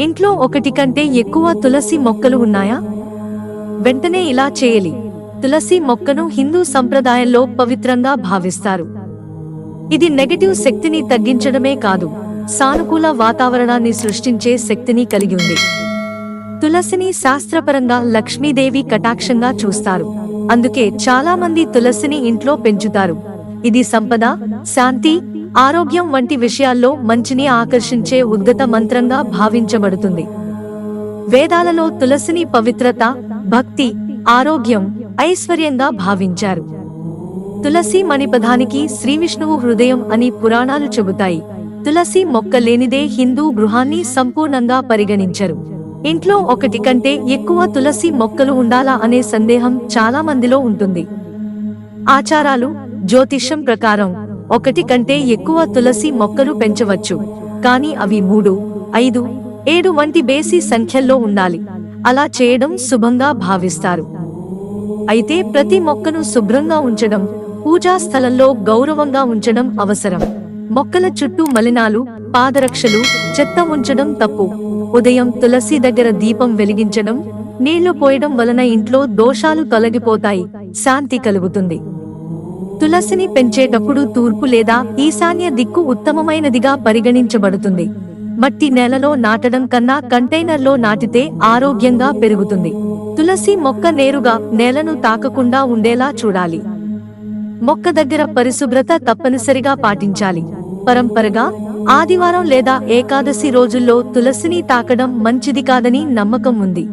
ఇంట్లో ఒకటి కంటే ఎక్కువ తులసి మొక్కలు ఉన్నాయా? వెంటనే ఇలా చేయాలి. తులసి మొక్కను హిందూ సంప్రదాయంలో పవిత్రంగా భావిస్తారు. ఇది నెగటివ్ శక్తిని తగ్గించడమే కాదు సానుకూల వాతావరణాన్ని సృష్టించే శక్తిని కలిగి ఉంది. తులసిని శాస్త్రపరంగా లక్ష్మీదేవి కటాక్షంగా చూస్తారు. అందుకే చాలా మంది తులసిని ఇంట్లో పెంచుతారు. ఇది సంపద శాంతి ఆరోగ్యం వంటి విషయాల్లో మంచిని ఆకర్షించే ఉద్గత మంత్రంగా భావించబడుతుంది. వేదాలలో తులసిని పవిత్రత భక్తి ఆరోగ్యం ఐశ్వర్యంగా భావించారు. తులసి మణిపదానికి శ్రీవిష్ణువు హృదయం అని పురాణాలు చెబుతాయి. తులసి మొక్క లేనిదే హిందూ గృహాన్ని సంపూర్ణంగా పరిగణించరు. ఇంట్లో ఒకటి కంటే ఎక్కువ తులసి మొక్కలు ఉండాలా అనే సందేహం చాలా మందిలో ఉంటుంది. ఆచారాలు జ్యోతిష్యం ప్రకారం ఒకటి కంటే ఎక్కువ తులసి మొక్కలు పెంచవచ్చు. కానీ అవి మూడు ఐదు ఏడు వంటి బేసి సంఖ్యల్లో ఉండాలి. అలా చేయడం శుభంగా భావిస్తారు. అయితే ప్రతి మొక్కను శుభ్రంగా ఉంచడం పూజా స్థలంలో గౌరవంగా ఉంచడం అవసరం. మొక్కల చుట్టూ మలినాలు పాదరక్షలు చెత్త ఉంచడం తప్పు. ఉదయం తులసి దగ్గర దీపం వెలిగించడం నీళ్ళు పోయడం వలన ఇంట్లో దోషాలు తొలగిపోతాయి శాంతి కలుగుతుంది. తులసిని పెంచేటప్పుడు తూర్పు లేదా ఈశాన్య దిక్కు ఉత్తమమైనదిగా పరిగణించబడుతుంది. మట్టి నేలలో నాటడం కన్నా కంటైనర్లో నాటితే ఆరోగ్యంగా పెరుగుతుంది. తులసి మొక్క నేరుగా నేలను తాకకుండా ఉండేలా చూడాలి. మొక్క దగ్గర పరిశుభ్రత తప్పనిసరిగా పాటించాలి. పరంపరగా ఆదివారం లేదా ఏకాదశి రోజుల్లో తులసిని తాకడం మంచిది కాదని నమ్మకం ఉంది.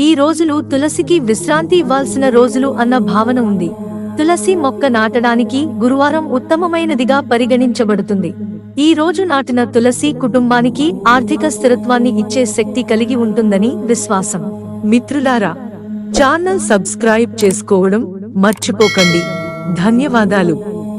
ఈ రోజులు తులసికి విశ్రాంతి ఇవ్వాల్సిన రోజులు అన్న భావన ఉంది. తులసి మొక్క నాటడానికి గురువారం ఉత్తమమైనదిగా పరిగణించబడుతుంది. ఈ రోజు నాటిన తులసి కుటుంబానికి ఆర్థిక స్థిరత్వాన్ని ఇచ్చే శక్తి కలిగి ఉంటుందని విశ్వాసం. మిత్రులారా ఛానల్ సబ్స్క్రైబ్ చేసుకోవడం మర్చిపోకండి. ధన్యవాదాలు.